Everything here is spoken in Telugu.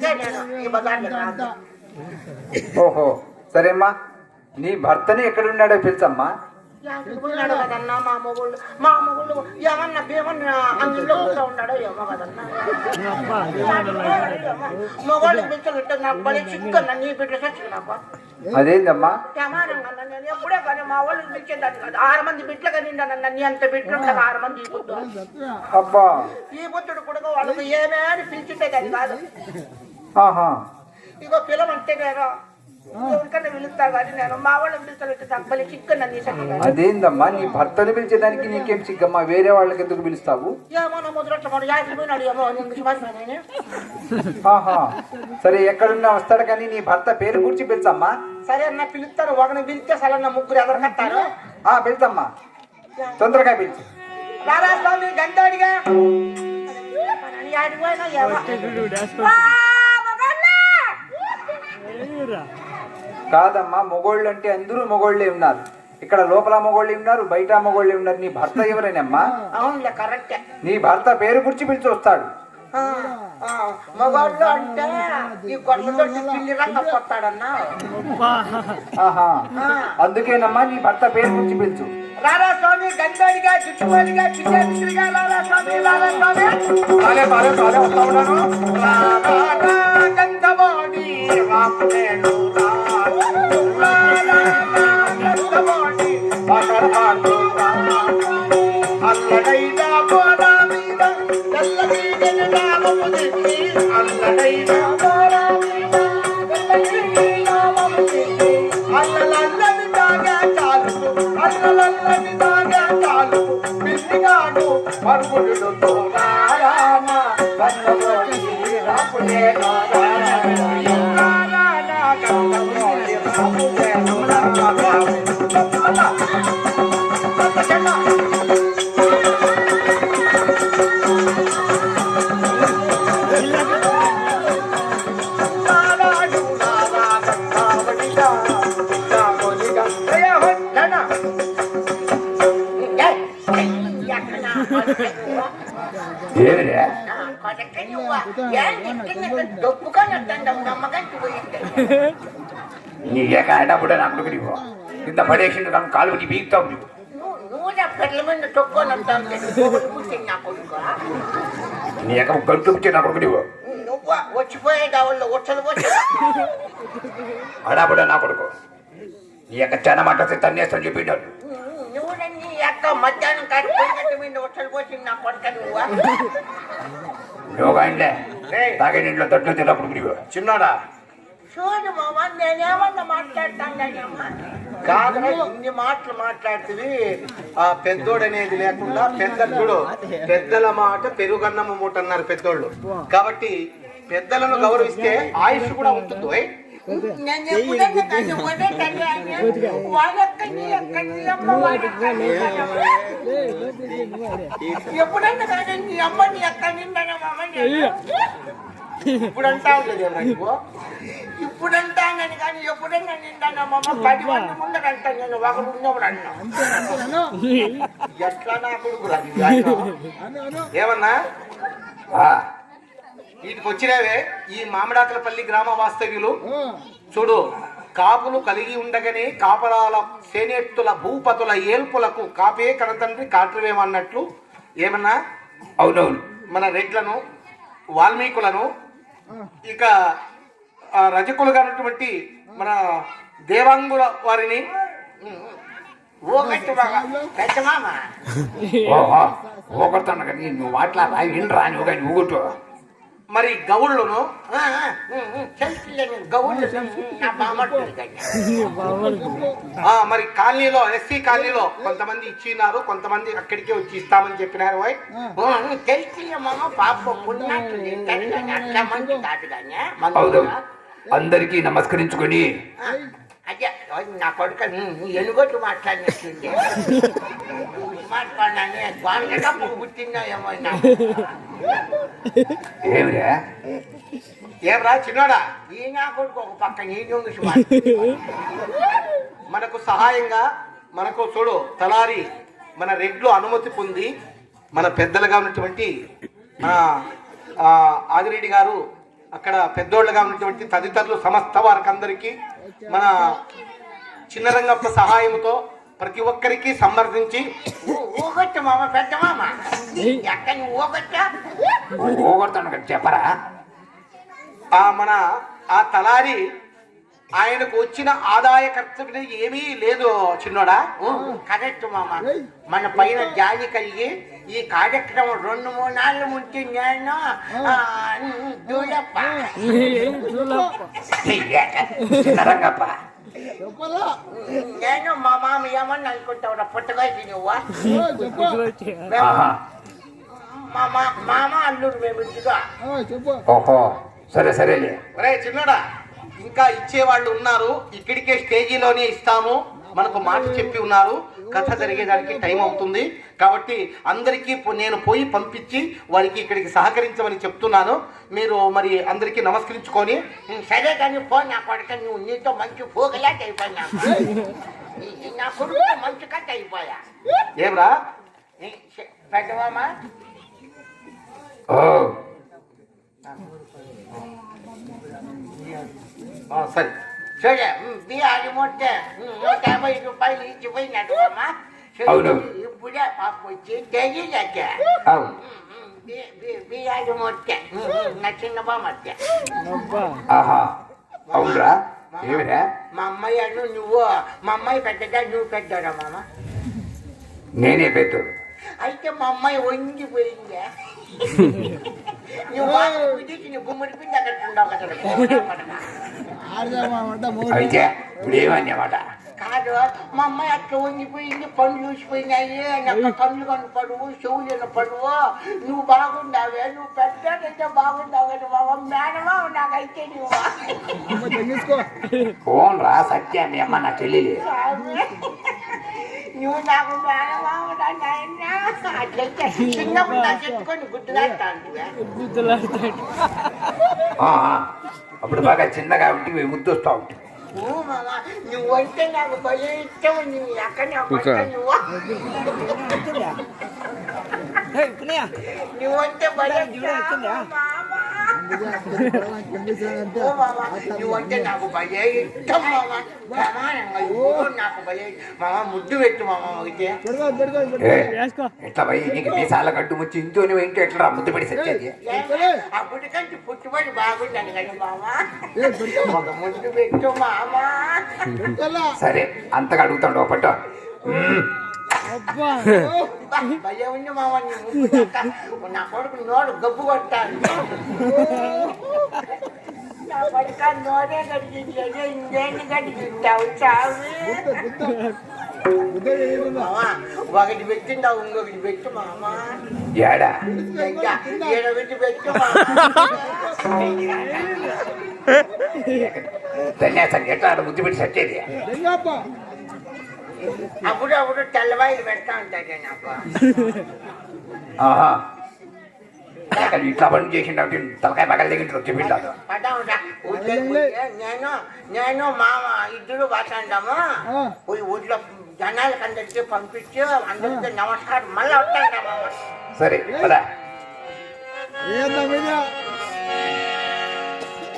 నేను ఈ బజార్లో ఓహో. సరేమ్మా. నీ భర్తని ఎక్కడున్నాడో పిలుచమ్మా పోయినాడు కదన్నా మా మొగుళ్ళు? మా మొగుళ్ళు ఏమన్నా భీమన్నా అంగిల్లో కూర్చో ఉన్నాడో ఏమో కదన్నా. మొగోళ్ళు పిలిచి నాకు బలి చిక్కన్నా నీ బిడ్డ చచ్చింది నాకు. అదేందమ్మా? ప్రమాణంగా అన్నా నేను ఎప్పుడే కానీ మా వాళ్ళు పిలిచేదాన్ని కాదు. ఆరు మంది బిడ్డలు కనిండానన్న నీ అంత బిడ్డలు ఉండగా ఆరు మంది ఈ బుద్ధు అబ్బా. ఈ బుద్ధుడు కూడా వాళ్ళకి ఏమే అని పిలిచిట్టేదాన్ని కాదు. ఇగో పిల్లమంటే నేను ఎవరికన్నా పిలుస్తా కానీ నేను? మా వాళ్ళని నీ అదేందమ్మా? నీ భర్తని పిలిచేదానికి నీకేం సిగ్గమ్మా వేరే వాళ్ళకి ఎందుకు పిలుస్తావు? ఏమో నా ముద్రట్ల మాట యాసిడ్ పోయినాడు ఏమో నేను? మర్చిపోయాను ఆహా. సరే ఎక్కడున్నా వస్తాడు కానీ నీ భర్త పేరు గురించి పిలుచమ్మా. సరే అన్న పిలుస్తారు. ఒకని పిలిస్తే సలన్న ముగ్గురు ఎదరకత్తారు ఆ పిలుచమ్మా. తొందరగా పిలిచి. రారా స్వామి గంటాడిగా ఏమో! కాదమ్మా మొగోళ్ళు అంటే అందరూ మొగోళ్ళే ఉన్నారు. ఇక్కడ లోపల మొగోళ్ళే ఉన్నారు బయట మొగోళ్ళే ఉన్నారు. నీ భర్త ఎవరేనమ్మా? అవునులే కరెక్టే. నీ భర్త పేరు గురించి పిలిచి వస్తాడు. మగవాళ్ళు అంటే ఈ గొడవతో పిల్లి అందుకేనమ్మా నీ భర్త పేరు గురించి పిలుచు. రారా స్వామి గంటాడిగా చుట్టుపడిగా చిన్నగా రారా స్వామి రారా స్వామి? పాలే పాలే పాలే వస్తా ఉన్నాను. రారా గంధవాణి రామునేలు పిల్లిగాడు పరుగుడు రామ గంధవాణి నీకే కాడప్పుడు నా కొడుకు నీవు ఇంత పడేసిండు కానీ కాలు పెట్టి బీగుతావు నువ్వు నీ యొక్క గంటు నా కొడుకు నీవు అడాబుడ నా కొడుకు నీ యొక్క మాట తన్నేస్తాను చెప్పిండాడు యొక్క మధ్యాహ్నం కాడిపోయినట్టు మీద వచ్చలు పోసి నా కొడుక నువ్వు కాండే తాగే ఇంట్లో తట్లు తిన్నప్పుడు నీవు చిన్నాడా? చూడు మామ నేనేమన్నా మాట్లాడతానమ్మా కాదురా ఇన్ని మాటలు మాట్లాడుతుంది ఆ పెద్దోడు అనేది లేకుండా పెద్ద చూడు పెద్దల మాట పెరుగన్నము మూట అన్నారు పెద్దోళ్ళు. కాబట్టి పెద్దలను గౌరవిస్తే ఆయుష్ కూడా ఉంటుంది. నేను ఎప్పుడైనా కానీ ఎక్కడి అమ్మ నీ అమ్మని ఎక్కడి నిండన మామ ఇప్పుడు అంటా ఉంటుంది ఎవరా నువ్వు ఇప్పుడు అంటానని కానీ ఎప్పుడైనా నిండన మామ పది మంది ముందర అంటా నేను ఒకడు ఉన్నప్పుడు అన్నా. ఎట్లా నా కొడుకు. ఏమన్నా? ఆ, వీటికి వచ్చినవే ఈ మామిడాకలపల్లి గ్రామ వాస్తవ్యులు. చూడు కాపులు కలిగి ఉండగానే కాపరాల సేనేట్టుల భూపతుల ఏల్పులకు కాపే కనతండ్రి కాట్రవేమన్నట్లు ఏమన్నా? అవునవును. మన రెడ్లను వాల్మీకులను ఇక ఆ, రజకులుగా ఉన్నటువంటి మన దేవాంగుల వారిని. ఓ మామ ఓహో ఓకొడతాను కానీ నువ్వు వినరా నువ్వు కానీ ఊగుట్టు మరి గౌళ్ళను మరి కాలనీలో ఎస్సీ కాలనీలో కొంతమంది ఇచ్చినారు కొంతమంది అక్కడికే వచ్చి ఇస్తామని చెప్పినారు అందరికీ నమస్కరించుకొని అదే నా కొడుక ఎనుగొట్టు మాట్లాడినట్టుంది మాట్లాడినా గోడగా పుట్టిందా ఏమో ఏమిరా? ఏమ్రా చిన్నోడా? ఈ నా కొడుకు ఒక పక్క నీ మనకు సహాయంగా మనకు చూడు తలారి మన రెడ్లు అనుమతి పొంది మన పెద్దలుగా ఉన్నటువంటి ఆదిరెడ్డి గారు అక్కడ పెద్దోళ్ళుగా ఉన్నటువంటి తదితరులు సమస్త వారికి అందరికీ మన చిన్నరంగప్ప సహాయంతో ప్రతి ఒక్కరికి సంప్రదించి ఊ- ఊగొచ్చు మామ పెద్ద మామ. ఎక్కడ నువ్వు ఊగొచ్చా? ఊగొడతాను కదా చెప్పరా? ఆ మన ఆ తలారి ఆయనకు వచ్చిన ఆదాయ ఖర్చు ఏమీ లేదు చిన్నోడా. కరెక్ట్ మామ. మన పైన జాలి కలిగి ఈ కార్యక్రమం రెండు మూడు నాళ్ళు ఉంటే నేను చూడప్ప. మా మామ ఏమని అనుకుంటావు పుట్టగొచ్చి నువ్వా? ఆహా. మా మా- మామ అల్లుడు మేము ఓహో సరే సరేలే. ఒరే చిన్నోడా ఇంకా ఇచ్చేవాళ్ళు ఉన్నారు. ఇక్కడికే స్టేజీలోనే ఇస్తాము. మనకు మాట చెప్పి ఉన్నారు. కథ జరిగేదానికి టైం అవుతుంది. కాబట్టి అందరికీ నేను పోయి పంపించి వారికి ఇక్కడికి సహకరించమని చెప్తున్నాను. మీరు మరి అందరికీ నమస్కరించుకొని సరే కానీ పో నా కొడుక నువ్వు నీతో మంచి పోగలా అయిపోయినా నా కొడుకు మంచి కథ అయిపోయా. ఏమ్రా? ఆ, సరే. సరే బిహారీ మొట్టే. నూట యాభై రూపాయలు ఇచ్చిపోయినట్టు అమ్మ. అవును. ఇప్పుడే పాప వచ్చి తెలియక అవును. బిహారీ మొట్టే. నా చిన్న బామట్టే ఆహా. అవునరా. ఏమిరా? మా అమ్మాయి అను నువ్వు. మా అమ్మాయి పెద్దదా నువ్వు పెద్దరా మామ? నేనే పెట్టు అయితే మా అమ్మాయి వంగిపోయిందే? అయితే ఇప్పుడు ఏమన్నమాట కాదు మా అమ్మాయి అట్లా వంగిపోయింది పనులు చూసిపోయినాయి నాకు కళ్ళు కనపడవు చెవులు పడువు నువ్వు బాగుండావే నువ్వు పెద్దదైతే బాగుండావు బాబా మేనమా నాకైతే నువ్వు ఫోన్ రా సత్య మీ అమ్మ నా చెల్లెలి నువ్వు నాకు నాయన. అట్లయితే చిన్నప్పుడు నా చెట్టుకొని గుడ్డులాడతాను ఆ, ఆ. అప్పుడు బాగా చిన్నగా ఉంటే ముద్దొస్తా ఉంటుంది ఓ మామ నువ్వంటే నాకు భలే ఇష్టం నువ్వు? ఎక్కడ నువ్వు నువ్వంటే భలే నువ్వంటే నాకు భలే ఇష్టం మామ నాకు భలే మామ ముద్దు పెట్టు మామ ఎట్లా పోయి నీకు మీసాల కట్టు ముచ్చి ఇంట్లోనే ఇంటి ఎట్లా ముద్దు పెడి సచ్చేది అప్పటికంటే పుట్టుబడి బాగుంటాను కదా మామ ముద్దు పెట్టు మామ సరే అంతగా అడుగుతాడు పట్టు బా, భలే ఉంది మామ నీ ముద్దు దాకా. నా కొడుకు నోడు గబ్బు కొట్టాను నా కొడుక నోడే కడిగించలేదు ఇంకేంటి కడిగించావు చావి మామ ఒకటి పెట్టిండావు ఇంకొకటి పెట్టు మామ ఏడా ఇంకా ఏడొకటి పెట్టు మామ సన్యాసం ఎట్లా ఆడ ముద్దు పెట్టి సచ్చేది అప్పుడు అప్పుడు తెల్లవాయిలు పెడతా ఉంటాయి నాకు ఆహా. ఇట్లా పని చేసిండే తలకాయ పగల దగ్గర వచ్చి పెట్టాడు పదవురా ఊళ్ళో నేను నేను మామ ఇద్దరు బాగుంటాము పోయి ఊళ్ళో జనాలకు అందరికీ పంపించి అందరికీ నమస్కారం. మళ్ళీ వస్తాంటా మామ. సరే